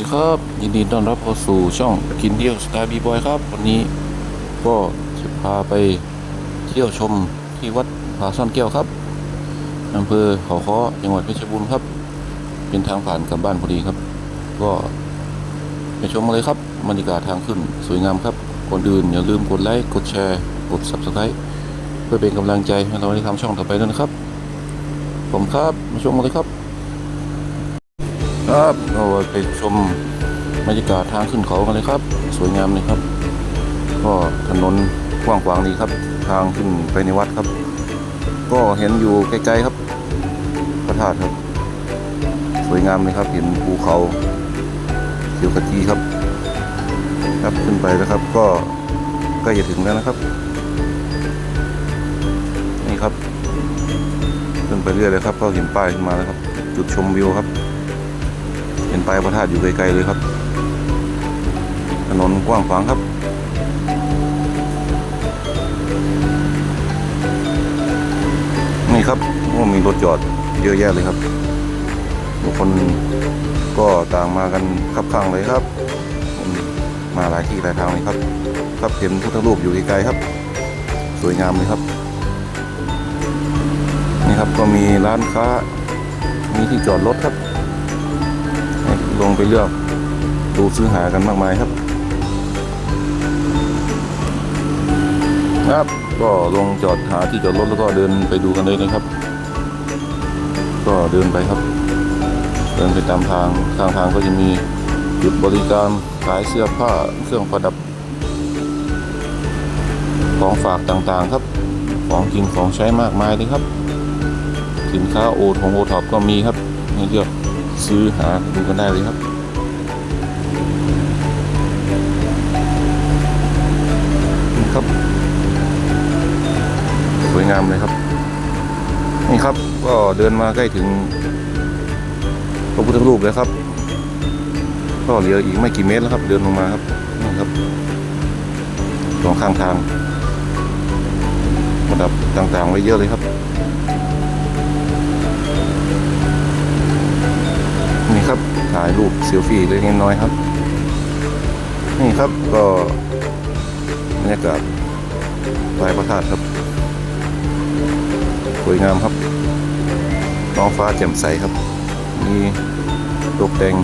ดีครับ ยินดีต้อนรับเข้าสู่ช่องกินเที่ยวสไตล์บีบอยครับ วันนี้ก็จะพาไปเที่ยวชมที่วัดผาซ่อนแก้วครับอำเภอเขาค้อจังหวัดเพชรบูรณ์ครับ เป็นทางผ่านกลับบ้านพอดีครับ ก็ไปชมเลยครับบรรยากาศทางขึ้นสวยงามครับก่อนอื่นอย่าลืมกดไลค์กดแชร์กด subscribe เพื่อเป็นกำลังใจให้เราได้ทำช่องต่อไปด้วยนะครับผมครับมาชมกันเลยครับ ครับเราไปชมบรรยากาศทางขึ้นเขากันเลยครับ สวยงามเลยครับ ก็ถนนกว้างขวางดีครับ ทางขึ้นไปในวัดครับ ก็เห็นอยู่ไกลๆครับพระธาตุครับ สวยงามเลยครับ เห็นภูเขาเขียวขจีครับ ครับขึ้นไปแล้วครับ ก็ใกล้จะถึงแล้วนะครับ นี่ครับ ขึ้นไปเรื่อยเลยครับก็เห็นป้ายขึ้นมาแล้วครับ จุดชมวิวครับ เห็นปลายพระธาตุอยู่ไกลๆเลยครับ ถนนกว้างขวางครับ นี่ครับโอ้มีรถจอดเยอะแยะเลยครับบุคคลก็ต่างมากันคับข้างเลยครับ มาหลายที่หลายทางเลยครับ ครับเห็นพุทธรูปอยู่ไกลๆครับ สวยงามเลยครับ นี่ครับก็มีร้านค้ามีที่จอดรถครับ ลงไปเลือกดูซื้อหากันมากมายครับครับก็ลงจอดหาที่จอดรถแล้วก็เดินไปดูกันเลยนะครับ ก็เดินไปครับ เดินไปตามทางข้างทางก็จะมีจุดบริการขายเสื้อผ้าเครื่องประดับ ของฝากต่างๆครับ ของกินของใช้มากมายเลยครับ สินค้าโอทงโอท็อปก็มีครับให้เลือก ซื้อหาดูกันได้เลยครับนี่ครับ สวยงามเลยครับ นี่ครับก็เดินมาใกล้ถึงพระพุทธรูปแล้วครับ ก็เหลืออีกไม่กี่เมตรแล้วครับ เดินลงมาครับนี่ครับสองข้างทางประดับต่างๆ ไว้เยอะเลยครับ ถ่ายรูปเซลฟี่เล็กน้อยครับ นี่ครับก็บรรยากาศลายพระธาตุครับสวยงามครับท้องฟ้าแจ่มใสครับ มีตกแต่ง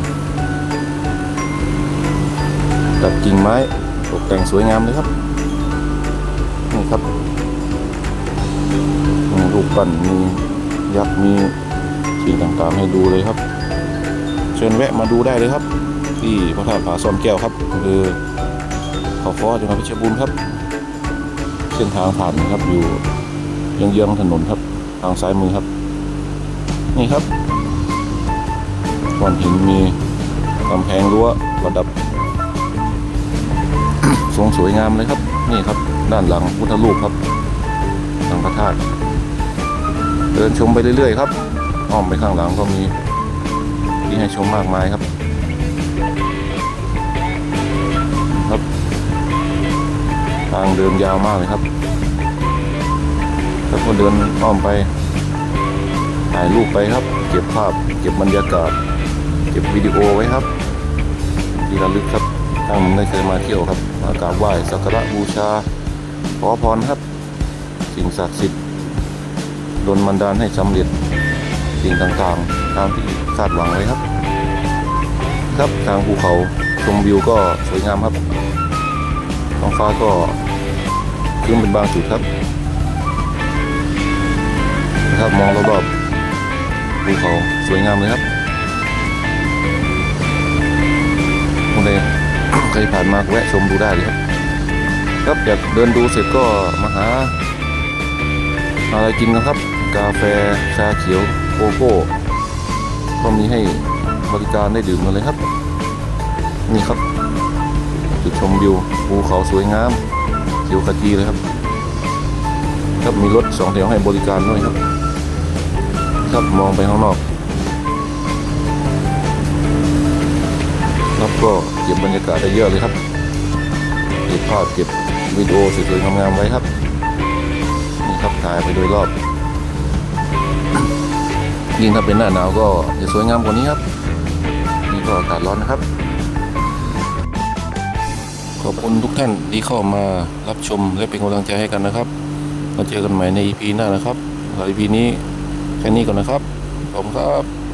ตัดกิ่งไม้ตกแต่งสวยงามเลยครับนี่ครับมีรูปปั้นมียักษ์มีสิ่งต่างๆให้ดูเลยครับ เชิญแวะมาดูได้เลยครับ ที่พระธาตุผาซ่อนแก้วครับคือเขาฟ้อจังหวัดเพชรบูรณ์ครับ เส้นทางผ่านครับอยู่เยื้องๆถนนครับ ทางซ้ายมือครับ นี่ครับก้อนหินมีกำแพงรั้วประดับทรงสวยงามเลยครับ นี่ครับ ด้านหลังพุทธรูปครับหลังพระธาตุเดินชมไปเรื่อยๆครับอ้อมไปข้างหลังก็มี ที่ให้ชมมากมายครับ ครับ ทางเดินยาวมากเลยครับ แล้วก็เดินอ้อมไป ถ่ายรูปไปครับ เก็บภาพ เก็บบรรยากาศ เก็บวิดีโอไว้ครับ ที่ระลึกครับถ้าผมได้เคยมาเที่ยวครับ มากราบไหว้สักการะบูชา ขอพรครับ สิ่งศักดิ์สิทธิ์ดลบันดาลให้สำเร็จสิ่งต่างๆ ตามที่คาดหวังไว้ครับ ครับทางภูเขาชมวิวก็สวยงามครับท้องฟ้าก็ครึ้มเป็นบางจุดครับนะครับมองรอบๆภูเขาสวยงามเลยครับคนใดใครผ่านมาแวะชมดูได้เลยครับครับอยากเดินดูเสร็จก็มาหาอะไรกินกันครับ กาแฟชาเขียวโกโก้ ก็มีให้บริการได้ดื่มกันเลยครับ นี่ครับ จุดชมวิวภูเขาสวยงามเขียวขจีเลยครับ ครับมีรถสองแถวให้บริการด้วยครับ ครับมองไปข้างนอกครับก็เก็บบรรยากาศได้เยอะเลยครับเก็บภาพเก็บวิดีโอสวยๆงามๆไว้ครับนี่ครับถ่ายไปโดยรอบ ยิ่งถ้าเป็นหน้าหนาวก็จะสวยงามกว่านี้ครับ นี่ก็อากาศร้อนนะครับ ขอบคุณทุกท่านที่เข้ามารับชมและเป็นกำลังใจให้กันนะครับมาเจอกันใหม่ใน EP หน้านะครับสำหรับ EP นี้แค่นี้ก่อนนะครับ ขอบคุณครับ